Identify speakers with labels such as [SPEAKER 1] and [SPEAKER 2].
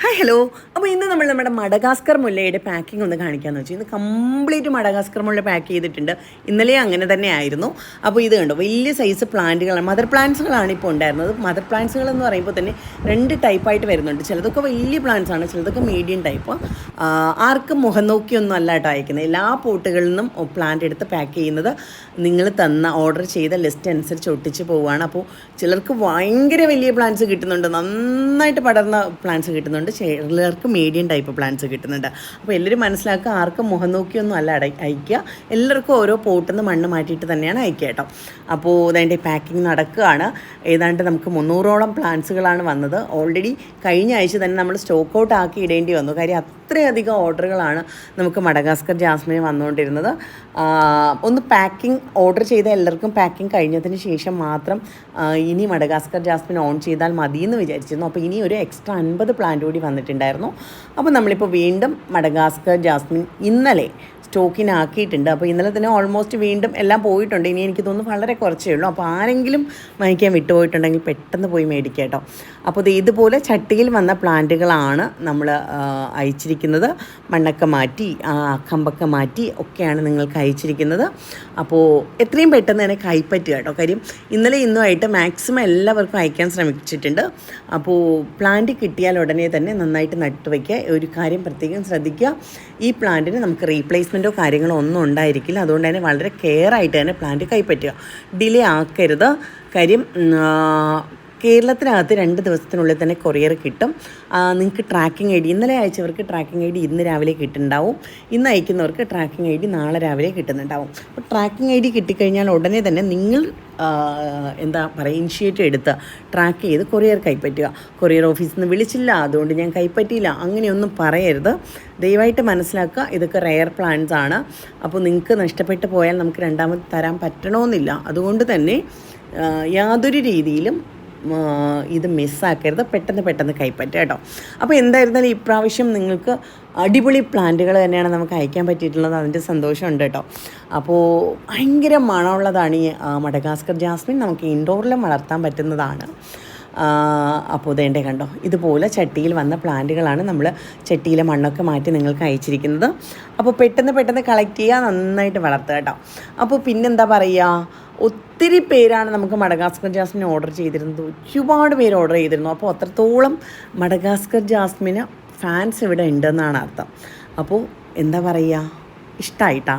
[SPEAKER 1] Hi hello അപ്പോൾ ഇന്ന് നമ്മൾ നമ്മുടെ മടഗാസ്കർ മുല്ലയുടെ പാക്കിംഗ് ഒന്ന് കാണിക്കാമെന്ന് വെച്ചു. ഇന്ന് കംപ്ലീറ്റ് മടഗാസ്കർ മുല്ല പാക്ക് ചെയ്തിട്ടുണ്ട്. ഇന്നലെ അങ്ങനെ തന്നെ ആയിരുന്നു. അപ്പോൾ ഇത് കണ്ടോ വലിയ സൈസ് പ്ലാന്റുകളാണ് മദർ പ്ലാന്റ്സുകളാണ് ഇപ്പോൾ ഉണ്ടായിരുന്നത്. മദർ പ്ലാന്റ്സുകൾ എന്ന് പറയുമ്പോൾ തന്നെ രണ്ട് ടൈപ്പായിട്ട് വരുന്നുണ്ട്. ചിലതൊക്കെ വലിയ പ്ലാന്റ്സ് ആണ് ചിലതൊക്കെ മീഡിയം ടൈപ്പ് ആർക്കും മുഖം നോക്കിയൊന്നും അല്ല കേട്ടോ അയക്കുന്നത്. എല്ലാ പോട്ടുകളിൽ നിന്നും പ്ലാന്റ് എടുത്ത് പാക്ക് ചെയ്യുന്നത് നിങ്ങൾ തന്ന ഓർഡർ ചെയ്ത ലിസ്റ്റ് അനുസരിച്ച് ഒട്ടിച്ച് പോവുകയാണ്. അപ്പോൾ ചിലർക്ക് ഭയങ്കര വലിയ പ്ലാന്റ്സ് കിട്ടുന്നുണ്ട്. നന്നായിട്ട് പടർന്ന പ്ലാന്റ്സ് കിട്ടുന്നുണ്ട്. ചിലർക്ക് മീഡിയം ടൈപ്പ് പ്ലാന്റ്സ് കിട്ടുന്നുണ്ട്. അപ്പോൾ എല്ലാവരും മനസ്സിലാക്കുക ആർക്കും മുഖം നോക്കിയൊന്നും അല്ല അട അയക്കുക എല്ലാവർക്കും ഓരോ പോട്ടിൽ നിന്ന് മണ്ണ് മാറ്റിയിട്ട് തന്നെയാണ് അയക്കുക കേട്ടോ. അപ്പോൾ അതിന്റെ പാക്കിംഗ് നടക്കുകയാണ്. ഏതാണ്ട് നമുക്ക് മുന്നൂറോളം പ്ലാന്റ്സുകളാണ് വന്നത്. ഓൾറെഡി കഴിഞ്ഞ ആഴ്ച തന്നെ നമ്മൾ സ്റ്റോക്ക് ഔട്ട് ആക്കി ഇടേണ്ടി വന്നു. കാര്യം അത്രയധികം ഓർഡറുകളാണ് നമുക്ക് മടഗാസ്കർ ജാസ്മിന് വന്നുകൊണ്ടിരുന്നത്. ഒന്ന് പാക്കിംഗ് ഓർഡർ ചെയ്ത എല്ലാവർക്കും പാക്കിംഗ് കഴിഞ്ഞതിന് ശേഷം മാത്രം ഇനി മടഗാസ്കർ ജാസ്മിൻ ഓൺ ചെയ്താൽ മതിയെന്ന് വിചാരിച്ചിരുന്നു. അപ്പോൾ ഇനി ഒരു എക്സ്ട്രാ അൻപത് പ്ലാന്റ് കൂടി വന്നിട്ടുണ്ടായിരുന്നു. അപ്പോൾ നമ്മളിപ്പോൾ വീണ്ടും മഡഗാസ്കർ ജാസ്മിൻ ഇന്നലെ സ്റ്റോക്കിനാക്കിയിട്ടുണ്ട് അപ്പോൾ ഇന്നലെ തന്നെ ഓൾമോസ്റ്റ് വീണ്ടും എല്ലാം പോയിട്ടുണ്ട്. ഇനി എനിക്ക് തോന്നുന്നു വളരെ കുറച്ചേ ഉള്ളൂ. അപ്പോൾ ആരെങ്കിലും വാങ്ങിക്കാൻ വിട്ടുപോയിട്ടുണ്ടെങ്കിൽ പെട്ടെന്ന് പോയി മേടിക്കുക കേട്ടോ. അപ്പോൾ ഇത് ഇതുപോലെ ചട്ടിയിൽ വന്ന പ്ലാന്റുകളാണ് നമ്മൾ അയച്ചിരിക്കുന്നത്. മണ്ണൊക്കെ മാറ്റി കമ്പൊക്കെ മാറ്റി ഒക്കെയാണ് നിങ്ങൾക്ക് അയച്ചിരിക്കുന്നത്. അപ്പോൾ എത്രയും പെട്ടെന്ന് തന്നെ കൈപ്പറ്റുക കേട്ടോ. കാര്യം ഇന്നലെ ഇന്നുമായിട്ട് മാക്സിമം എല്ലാവർക്കും അയക്കാൻ ശ്രമിച്ചിട്ടുണ്ട്. അപ്പോൾ പ്ലാന്റ് കിട്ടിയാൽ ഉടനെ തന്നെ നന്നായിട്ട് നട്ടുവയ്ക്കുക. ഒരു കാര്യം പ്രത്യേകം ശ്രദ്ധിക്കുക. ഈ പ്ലാന്റിന് നമുക്ക് റീപ്ലേസ്മെന്റോ കാര്യങ്ങളോ ഒന്നും ഉണ്ടായിരിക്കില്ല. അതുകൊണ്ട് തന്നെ വളരെ കെയർ ആയിട്ട് തന്നെ പ്ലാന്റ് കൈപ്പറ്റുക. ഡിലേ ആക്കരുത്. കാര്യം കേരളത്തിനകത്ത് രണ്ട് ദിവസത്തിനുള്ളിൽ തന്നെ കൊറിയർ കിട്ടും. നിങ്ങൾക്ക് ട്രാക്കിംഗ് ഐ ഡി ഇന്നലെ അയച്ചവർക്ക് ട്രാക്കിംഗ് ഐ ഡി ഇന്ന് രാവിലെ കിട്ടുന്നുണ്ടാവും. ഇന്ന് അയക്കുന്നവർക്ക് ട്രാക്കിംഗ് ഐ ഡി നാളെ രാവിലെ കിട്ടുന്നുണ്ടാവും. അപ്പോൾ ട്രാക്കിംഗ് ഐ ഡി കിട്ടിക്കഴിഞ്ഞാൽ ഉടനെ തന്നെ നിങ്ങൾ എന്താ പറയുക ഇനിഷ്യേറ്റീവ് എടുത്ത് ട്രാക്ക് ചെയ്ത് കൊറിയർ കൈപ്പറ്റുക. കൊറിയർ ഓഫീസിൽ നിന്ന് വിളിച്ചില്ല അതുകൊണ്ട് ഞാൻ കൈപ്പറ്റിയില്ല. അങ്ങനെയൊന്നും പറയരുത്. ദയവായിട്ട് മനസ്സിലാക്കുക ഇതൊക്കെ റെയർ പ്ലാൻസ് ആണ്. അപ്പോൾ നിങ്ങൾക്ക് നഷ്ടപ്പെട്ടു പോയാൽ നമുക്ക് രണ്ടാമത് തരാൻ പറ്റണമെന്നില്ല അതുകൊണ്ട് തന്നെ യാതൊരു രീതിയിലും ഇത് മിസ്സാക്കരുത്. പെട്ടെന്ന് പെട്ടെന്ന് കൈപ്പറ്റുക കേട്ടോ. അപ്പോൾ എന്തായിരുന്നാലും ഇപ്രാവശ്യം നിങ്ങൾക്ക് അടിപൊളി പ്ലാന്റുകൾ തന്നെയാണ് നമുക്ക് അയക്കാൻ പറ്റിയിട്ടുള്ളത്. അതിന്റെ സന്തോഷമുണ്ട് കേട്ടോ. അപ്പോൾ ഭയങ്കര മണമുള്ളതാണ് ഈ മഡഗാസ്കർ ജാസ്മിൻ നമുക്ക് ഇൻഡോറിലും വളർത്താൻ പറ്റുന്നതാണ്. അപ്പോൾ കണ്ടോ? ഇതുപോലെ ചട്ടിയിൽ വന്ന പ്ലാന്റുകളാണ് നമ്മൾ ചട്ടിയിലെ മണ്ണൊക്കെ മാറ്റി നിങ്ങൾക്ക് അയച്ചിരിക്കുന്നത്. അപ്പോൾ പെട്ടെന്ന് പെട്ടെന്ന് കളക്ട് ചെയ്യുക നന്നായിട്ട് വളർത്തുക കേട്ടോ. അപ്പോൾ പിന്നെന്താ പറയുക ഒത്തിരി പേരാണ് നമുക്ക് മഡഗാസ്കർ ജാസ്മിൻ ഓർഡർ ചെയ്തിരുന്നത്. ഒരുപാട് പേര് ഓർഡർ ചെയ്തിരുന്നു. അപ്പോൾ അത്രത്തോളം മഡഗാസ്കർ ജാസ്മിന് ഫാൻസ് ഇവിടെ ഉണ്ടെന്നാണ് അർത്ഥം. അപ്പോൾ എന്താ പറയുക ഇഷ്ടമായിട്ടാ